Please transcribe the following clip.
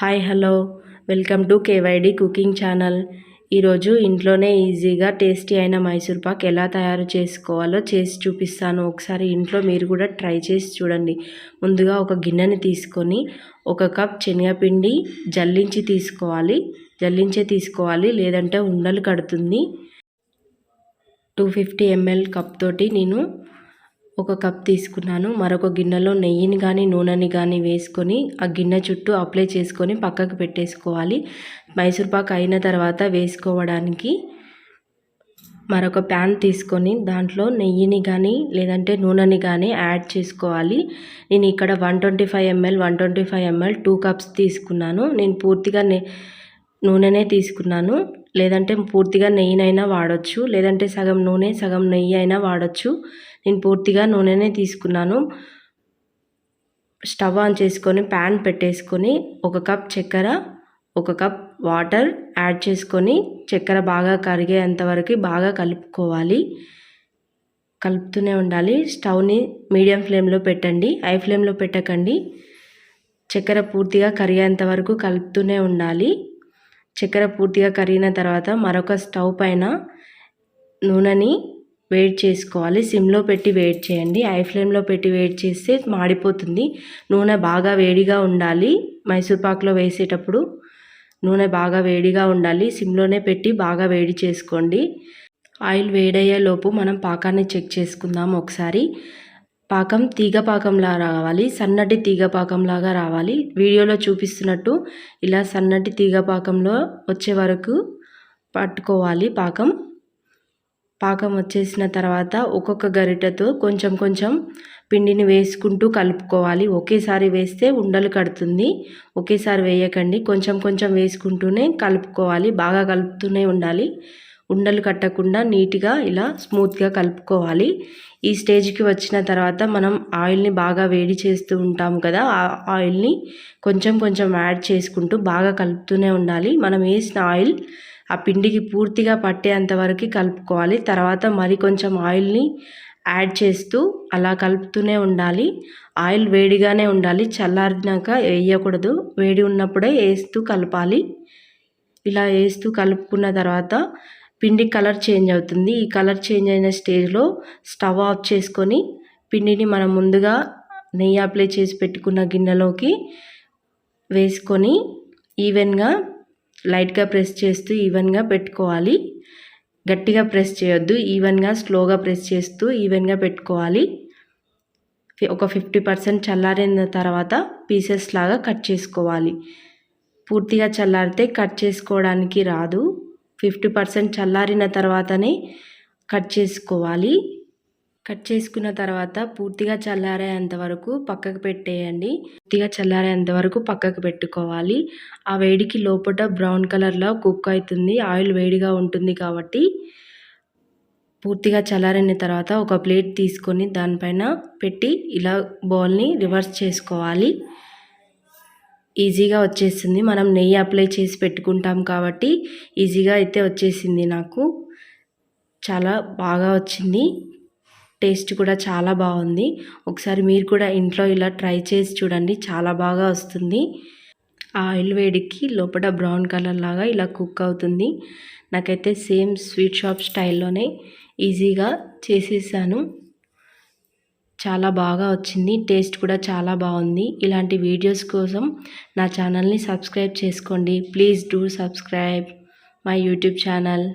Hi hello. Welcome to KYD cooking channel. ఈరోజు ఇంట్లోనే ఈజీగా టేస్టీ అయిన మైసూర్ పాక్ ఎలా తయారు చేసుకోవాలో చేసి చూపిస్తాను. ఒకసారి ఇంట్లో మీరు కూడా ట్రై చేసి చూడండి. ముందుగా ఒక గిన్నెని తీసుకొని ఒక కప్ శనగపిండి జల్లించి తీసుకోవాలి. జల్లించే తీసుకోవాలి లేదంటే ఉండలు కడుతుంది. టూ ఫిఫ్టీ ఎంఎల్ కప్ తోటి నేను ఒక కప్ తీసుకున్నాను. మరొక గిన్నెలో నెయ్యిని కానీ నూనెని కానీ వేసుకొని ఆ గిన్నె చుట్టూ అప్లై చేసుకొని పక్కకు పెట్టేసుకోవాలి. మైసూర్పాక్ అయిన తర్వాత వేసుకోవడానికి మరొక ప్యాన్ తీసుకొని దాంట్లో నెయ్యిని కానీ లేదంటే నూనెని కానీ యాడ్ చేసుకోవాలి. నేను ఇక్కడ one twenty five ml one twenty five ml two cups తీసుకున్నాను. నేను పూర్తిగా నూనెనే తీసుకున్నాను. లేదంటే పూర్తిగా నెయ్యినైనా వాడచ్చు లేదంటే సగం నూనె సగం నెయ్యి అయినా వాడచ్చు. నేను పూర్తిగా నూనెనే తీసుకున్నాను. స్టవ్ ఆన్ చేసుకొని ప్యాన్ పెట్టేసుకొని ఒక కప్ చక్కెర ఒక కప్ వాటర్ యాడ్ చేసుకొని చక్కెర బాగా కరిగేంత వరకు బాగా కలుపుకోవాలి. కలుపుతూనే ఉండాలి. స్టవ్ని మీడియం ఫ్లేమ్లో పెట్టండి. హై ఫ్లేమ్లో పెట్టకండి. చక్కెర పూర్తిగా కరిగేంత వరకు కలుపుతూనే ఉండాలి. చక్కెర పూర్తిగా కరిగిన తర్వాత మరొక స్టవ్ పైన నూనెని వేడి చేసుకోవాలి. సిమ్లో పెట్టి వేడి చేయండి. హై ఫ్లేమ్లో పెట్టి వేడి చేస్తే మాడిపోతుంది. నూనె బాగా వేడిగా ఉండాలి. మైసూర్పాకులో వేసేటప్పుడు నూనె బాగా వేడిగా ఉండాలి. సిమ్లోనే పెట్టి బాగా వేడి చేసుకోండి. ఆయిల్ వేడయ్యేలోపు మనం పాకాన్ని చెక్ చేసుకుందాం ఒకసారి. పాకం తీగ పాకంలా రావాలి సన్నటి తీగ పాకంలాగా రావాలి. వీడియోలో చూపిస్తున్నట్టు ఇలా సన్నటి తీగ పాకంలో వచ్చే వరకు పట్టుకోవాలి పాకం. పాకం వచ్చేసిన తర్వాత ఒక్కొక్క గరిటెతో కొంచెం కొంచెం పిండిని వేసుకుంటూ కలుపుకోవాలి. ఒకేసారి వేస్తే ఉండలు కడుతుంది. ఒకేసారి వేయకండి. కొంచెం కొంచెం వేసుకుంటూనే కలుపుకోవాలి. బాగా కలుపుతూనే ఉండాలి. ఉండలు కట్టకుండా నీట్గా ఇలా స్మూత్గా కలుపుకోవాలి. ఈ స్టేజ్కి వచ్చిన తర్వాత మనం ఆయిల్ని బాగా వేడి చేస్తూ ఉంటాం కదా ఆ ఆయిల్ని కొంచెం కొంచెం యాడ్ చేసుకుంటూ బాగా కలుపుతూనే ఉండాలి. మనం వేసిన ఆయిల్ ఆ పిండికి పూర్తిగా పట్టేంత వరకు కలుపుకోవాలి. తర్వాత మరి కొంచెం ఆయిల్ని యాడ్ చేస్తూ అలా కలుపుతూనే ఉండాలి. ఆయిల్ వేడిగానే ఉండాలి. చల్లారినాక వేయకూడదు. వేడి ఉన్నప్పుడే వేస్తూ కలపాలి. ఇలా వేస్తూ కలుపుకున్న తర్వాత పిండి కలర్ చేంజ్ అవుతుంది. ఈ కలర్ చేంజ్ అయిన స్టేజ్లో స్టవ్ ఆఫ్ చేసుకొని పిండిని మనం ముందుగా నెయ్యి అప్లై చేసి పెట్టుకున్న గిన్నెలోకి వేసుకొని ఈవెన్గా లైట్గా ప్రెస్ చేస్తూ ఈవెన్గా పెట్టుకోవాలి. గట్టిగా ప్రెస్ చేయొద్దు. ఈవెన్గా స్లోగా ప్రెస్ చేస్తూ ఈవెన్గా పెట్టుకోవాలి. ఒక ఫిఫ్టీ పర్సెంట్ చల్లారిన తర్వాత పీసెస్ లాగా కట్ చేసుకోవాలి. పూర్తిగా చల్లారితే కట్ చేసుకోవడానికి రాదు. ఫిఫ్టీ పర్సెంట్ చల్లారిన తర్వాతనే కట్ చేసుకోవాలి. కట్ చేసుకున్న తర్వాత పూర్తిగా చల్లారేంత వరకు పక్కకు పెట్టేయండి. పూర్తిగా చల్లారేంత వరకు పక్కకు పెట్టుకోవాలి. ఆ వేడికి లోపల బ్రౌన్ కలర్లో కుక్ అవుతుంది. ఆయిల్ వేడిగా ఉంటుంది కాబట్టి పూర్తిగా చల్లారిన తర్వాత ఒక ప్లేట్ తీసుకొని దానిపైన పెట్టి ఇలా బౌల్ని రివర్స్ చేసుకోవాలి. ఈజీగా వచ్చేసింది. మనం నెయ్యి అప్లై చేసి పెట్టుకుంటాం కాబట్టి ఈజీగా అయితే వచ్చేసింది నాకు. చాలా బాగా వచ్చింది. టేస్ట్ కూడా చాలా బాగుంది. ఒకసారి మీరు కూడా ఇంట్లో ఇలా ట్రై చేసి చూడండి. చాలా బాగా వస్తుంది. ఆ ఆయిల్ వేడికి లోపల బ్రౌన్ కలర్ లాగా ఇలా కుక్ అవుతుంది. నాకైతే సేమ్ స్వీట్ షాప్ స్టైల్లోనే ఈజీగా చేసేసాను. చాలా బాగా వచ్చింది. టేస్ట్ కూడా చాలా బాగుంది. ఇలాంటి వీడియోస్ కోసం నా ఛానల్ని సబ్స్క్రైబ్ చేసుకోండి. Please do subscribe my YouTube channel.